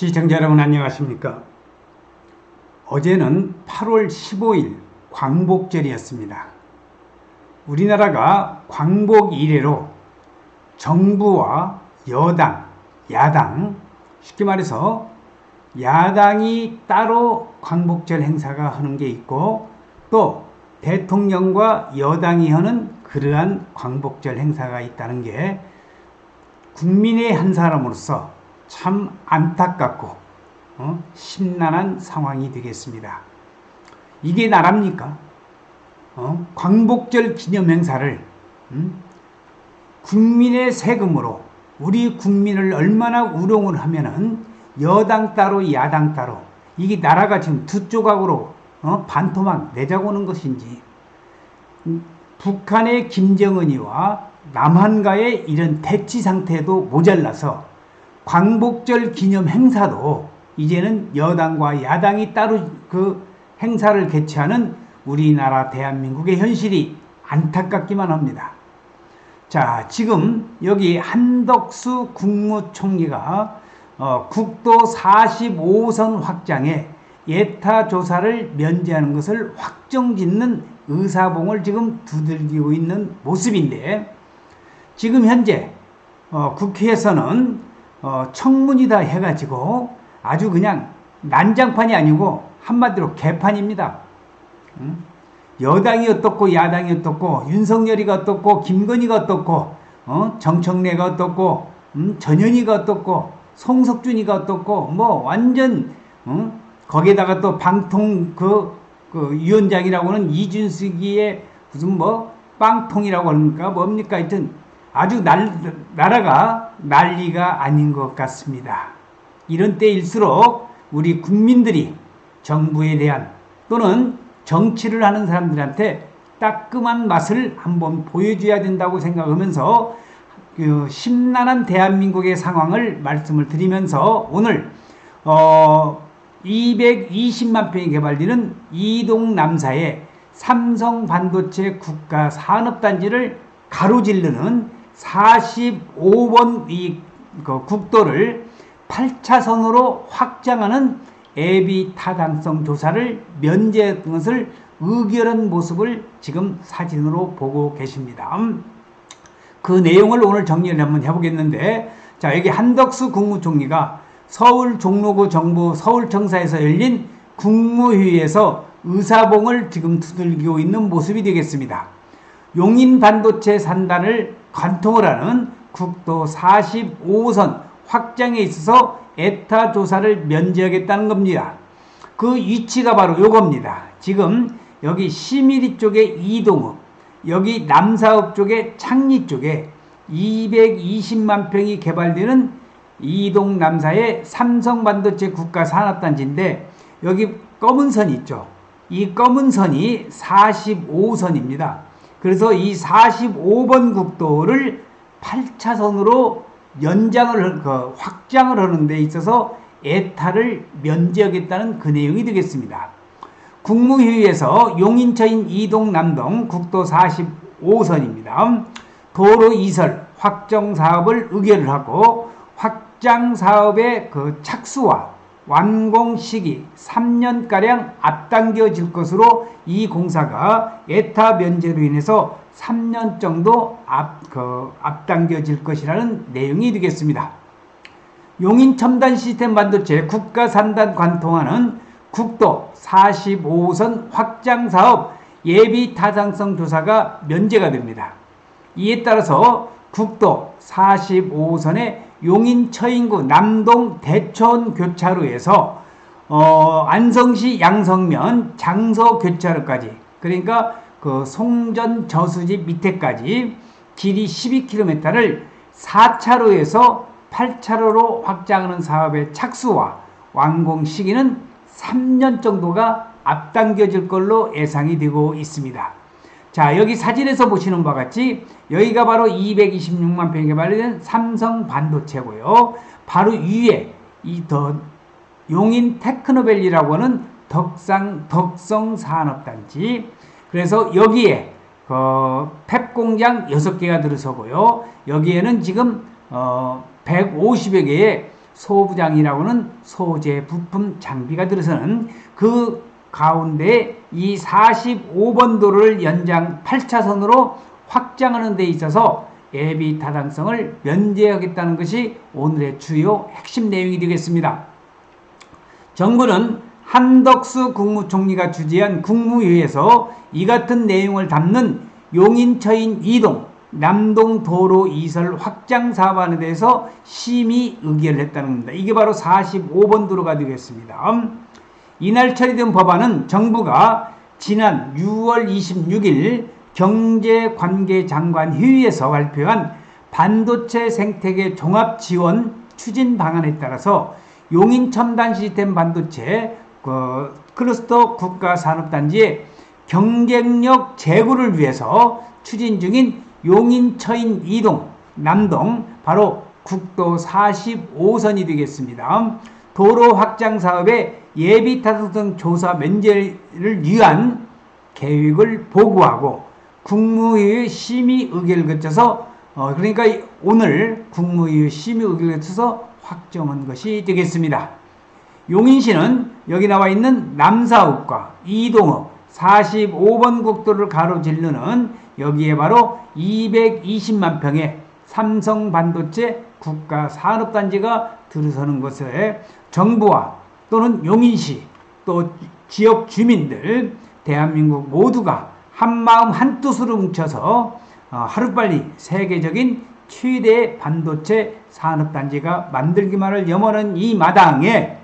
시청자 여러분 안녕하십니까? 어제는 8월 15일 광복절이었습니다. 우리나라가 광복 이래로 정부와 여당, 야당, 쉽게 말해서 야당이 따로 광복절 행사가 하는 게 있고 또 대통령과 여당이 하는 그러한 광복절 행사가 있다는 게 국민의 한 사람으로서 참 안타깝고 어? 심란한 상황이 되겠습니다. 이게 나랍니까? 어? 광복절 기념 행사를 음? 국민의 세금으로 우리 국민을 얼마나 우롱을 하면은 여당 따로 야당 따로 이게 나라가 지금 두 조각으로 어? 반토막 내자고는 것인지 음, 북한의 김정은이와 남한과의 이런 대치 상태도 모자라서 광복절 기념 행사도 이제는 여당과 야당이 따로 그 행사를 개최하는 우리나라 대한민국의 현실이 안타깝기만 합니다. 자, 지금 여기 한덕수 국무총리가 어, 국도 45선 확장에 예타 조사를 면제하는 것을 확정짓는 의사봉을 지금 두들기고 있는 모습인데 지금 현재 어, 국회에서는 어, 청문이다 해가지고 아주 그냥 난장판이 아니고 한마디로 개판입니다. 응? 여당이 어떻고 야당이 어떻고 윤석열이가 어떻고 김건희가 어떻고 어? 정청래가 어떻고 음? 전현희가 어떻고 송석준이가 어떻고 뭐 완전 어? 거기에다가 또 방통 그, 그 위원장이라고는 이준석이의 무슨 뭐 빵통이라고 합니까 뭡니까 하여튼 아주 날, 나라가 난리가 아닌 것 같습니다. 이런 때일수록 우리 국민들이 정부에 대한 또는 정치를 하는 사람들한테 따끔한 맛을 한번 보여줘야 된다고 생각하면서 그 심란한 대한민국의 상황을 말씀을 드리면서 오늘 어 220만 평이 개발되는 이동 남사의 삼성 반도체 국가 산업단지를 가로질르는 45번 이 그 국도를 8차선으로 확장하는 애비 타당성 조사를 면제한 것을 의결한 모습을 지금 사진으로 보고 계십니다. 그 내용을 오늘 정리를 한번 해보겠는데, 자, 여기 한덕수 국무총리가 서울 종로구 정부 서울청사에서 열린 국무회의에서 의사봉을 지금 두들기고 있는 모습이 되겠습니다. 용인 반도체 산단을 관통을 하는 국도 45선 확장에 있어서 에타 조사를 면제하겠다는 겁니다. 그 위치가 바로 요겁니다. 지금 여기 시미리 쪽에 이동읍, 여기 남사읍 쪽에 창리 쪽에 220만 평이 개발되는 이동 남사의 삼성 반도체 국가 산업단지인데 여기 검은 선 있죠. 이 검은 선이 45선입니다. 그래서 이 45번 국도를 8차선으로 연장을 그 확장을 하는 데 있어서 에타를 면제하겠다는 그 내용이 되겠습니다. 국무회의에서 용인처인 이동 남동 국도 45선입니다. 도로 이설 확정 사업을 의결을 하고 확장 사업의 그 착수와 완공 시기 3년가량 앞당겨질 것으로 이 공사가 에타 면제로 인해서 3년 정도 앞, 그, 앞당겨질 것이라는 내용이 되겠습니다. 용인 첨단 시스템 반도체 국가 산단 관통하는 국도 45선 확장 사업 예비 타당성 조사가 면제가 됩니다. 이에 따라서 국도 45선의 용인 처인구 남동 대천 교차로에서 어, 안성시 양성면 장서 교차로까지 그러니까 그 송전 저수지 밑에까지 길이 12km를 4차로에서 8차로로 확장하는 사업의 착수와 완공 시기는 3년 정도가 앞당겨질 걸로 예상이 되고 있습니다. 자, 여기 사진에서 보시는 바와 같이 여기가 바로 226만 평에 개발된 삼성 반도체고요. 바로 위에 이 더 용인 테크노밸리라고 하는 덕상 덕성 산업단지. 그래서 여기에 그펩 공장 6개가 들어서고요. 여기에는 지금 어 150여 개의 소부장이라고는 소재, 부품, 장비가 들어서는 그 가운데 이 45번 도를 연장 8차선으로 확장하는 데 있어서 예비 타당성을 면제하겠다는 것이 오늘의 주요 핵심 내용이 되겠습니다. 정부는 한덕수 국무총리가 주재한 국무회의에서 이 같은 내용을 담는 용인처인 이동 남동 도로 이설 확장 사업안에 대해서 심의 의결을 했다는 겁니다. 이게 바로 45번 도로가 되겠습니다. 이날 처리된 법안은 정부가 지난 6월 26일 경제관계장관 회의에서 발표한 반도체 생태계 종합 지원 추진 방안에 따라서 용인 첨단 시스템 반도체 그 클러스터 국가 산업단지의 경쟁력 제고를 위해서 추진 중인 용인 처인 이동 남동 바로 국도 45선이 되겠습니다. 도로 확장 사업의 예비 타당성 조사 면제를 위한 계획을 보고하고 국무회의 심의 의결을 거쳐서 어 그러니까 오늘 국무회의 심의 의결을 거쳐서 확정한 것이 되겠습니다. 용인시는 여기 나와 있는 남사읍과 이동읍 45번 국도를 가로질르는 여기에 바로 220만 평의 삼성 반도체 국가 산업단지가 들어서는 것에 정부와 또는 용인시 또 지역 주민들 대한민국 모두가 한마음 한뜻으로 뭉쳐서 어, 하루빨리 세계적인 최대 반도체 산업단지가 만들기만을 염원하는 이 마당에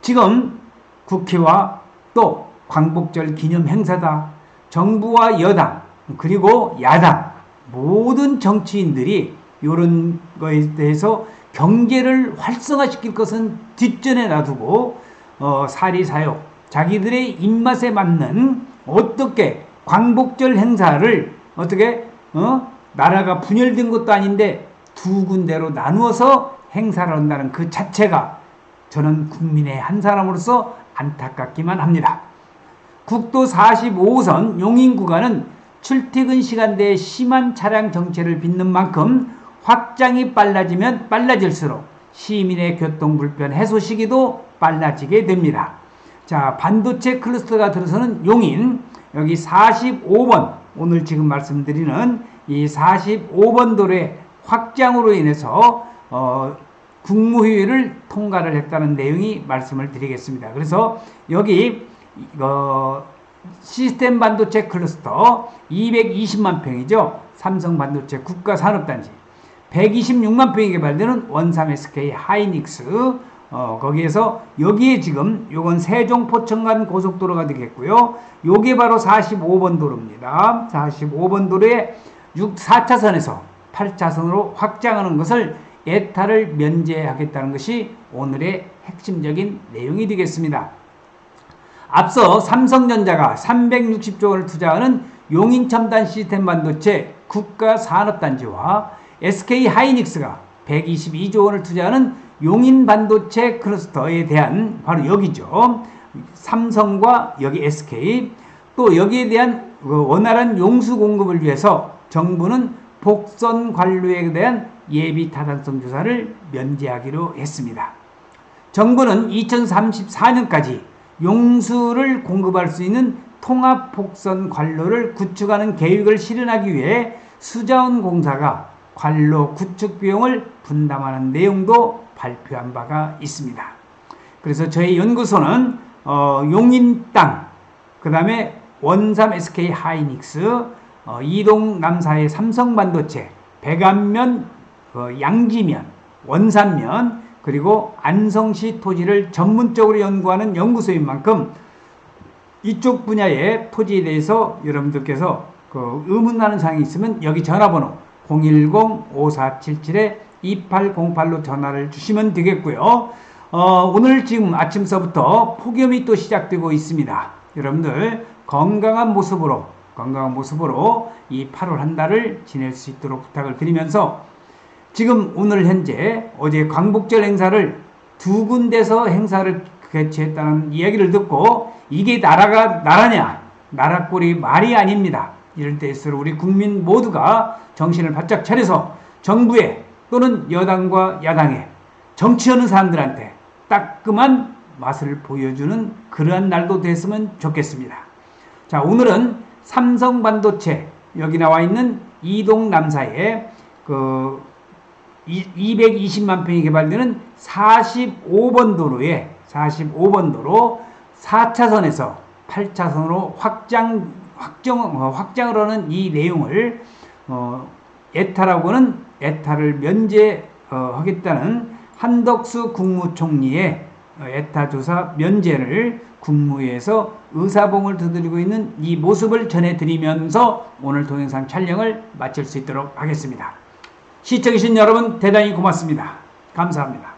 지금 국회와 또 광복절 기념 행사다 정부와 여당 그리고 야당 모든 정치인들이 이런 거에 대해서 경제를 활성화시킬 것은 뒷전에 놔두고 어, 사리사욕 자기들의 입맛에 맞는 어떻게 광복절 행사를 어떻게 어? 나라가 분열된 것도 아닌데 두 군데로 나누어서 행사를 한다는 그 자체가 저는 국민의 한 사람으로서 안타깝기만 합니다. 국도 45호선 용인 구간은 출퇴근 시간대에 심한 차량 정체를 빚는 만큼 확장이 빨라지면 빨라질수록 시민의 교통 불편 해소 시기도 빨라지게 됩니다. 자, 반도체 클러스터가 들어서는 용인 여기 45번 오늘 지금 말씀드리는 이 45번 도로의 확장으로 인해서 어, 국무회의를 통과를 했다는 내용이 말씀을 드리겠습니다. 그래서 여기 어, 시스템 반도체 클러스터 220만 평이죠. 삼성 반도체 국가산업단지 126만 평이 개발되는 원삼 SK 하이닉스 어, 거기에서 여기에 지금 요건 세종 포천간 고속도로가 되겠고요. 요게 바로 45번 도로입니다. 45번 도로에 6, 4차선에서 8차선으로 확장하는 것을 예타를 면제하겠다는 것이 오늘의 핵심적인 내용이 되겠습니다. 앞서 삼성전자가 360조 원을 투자하는 용인첨단 시스템 반도체 국가산업단지와 SK 하이닉스가 122조 원을 투자하는 용인 반도체 클러스터에 대한 바로 여기죠. 삼성과 여기 SK 또 여기에 대한 그 원활한 용수 공급을 위해서 정부는 복선 관로에 대한 예비 타당성 조사를 면제하기로 했습니다. 정부는 2034년까지 용수를 공급할 수 있는 통합 복선 관로를 구축하는 계획을 실현하기 위해 수자원 공사가 관로 구축 비용을 분담하는 내용도 발표한 바가 있습니다. 그래서 저희 연구소는 어, 용인 땅, 그 다음에 원삼 SK 하이닉스, 어, 이동 남사의 삼성 반도체, 백안면, 어, 양지면, 원산면, 그리고 안성시 토지를 전문적으로 연구하는 연구소인 만큼 이쪽 분야의 토지에 대해서 여러분들께서 그 의문나는 사항이 있으면 여기 전화번호 010-5477-2808로 전화를 주시면 되겠고요. 어, 오늘 지금 아침서부터 폭염이 또 시작되고 있습니다. 여러분들 건강한 모습으로 건강한 모습으로 이 8월 한 달을 지낼 수 있도록 부탁을 드리면서 지금 오늘 현재 어제 광복절 행사를 두 군데서 행사를 개최했다는 이야기를 듣고 이게 나라가 나라냐 나라 꼴이 말이 아닙니다. 이럴 때일수록 우리 국민 모두가 정신을 바짝 차려서 정부에 또는 여당과 야당에 정치하는 사람들한테 따끔한 맛을 보여주는 그러한 날도 됐으면 좋겠습니다. 자, 오늘은 삼성 반도체 여기 나와 있는 이동 남사의 그 220만 평이 개발되는 45번 도로에 45번 도로 4차선에서 8차선으로 확장 확정 어, 확장을 하는 이 내용을 어, 에타라고는 에타를 면제하겠다는 한덕수 국무총리의 어, 에타 조사 면제를 국무회에서 의사봉을 두드리고 있는 이 모습을 전해드리면서 오늘 동영상 촬영을 마칠 수 있도록 하겠습니다. 시청해주신 여러분 대단히 고맙습니다. 감사합니다.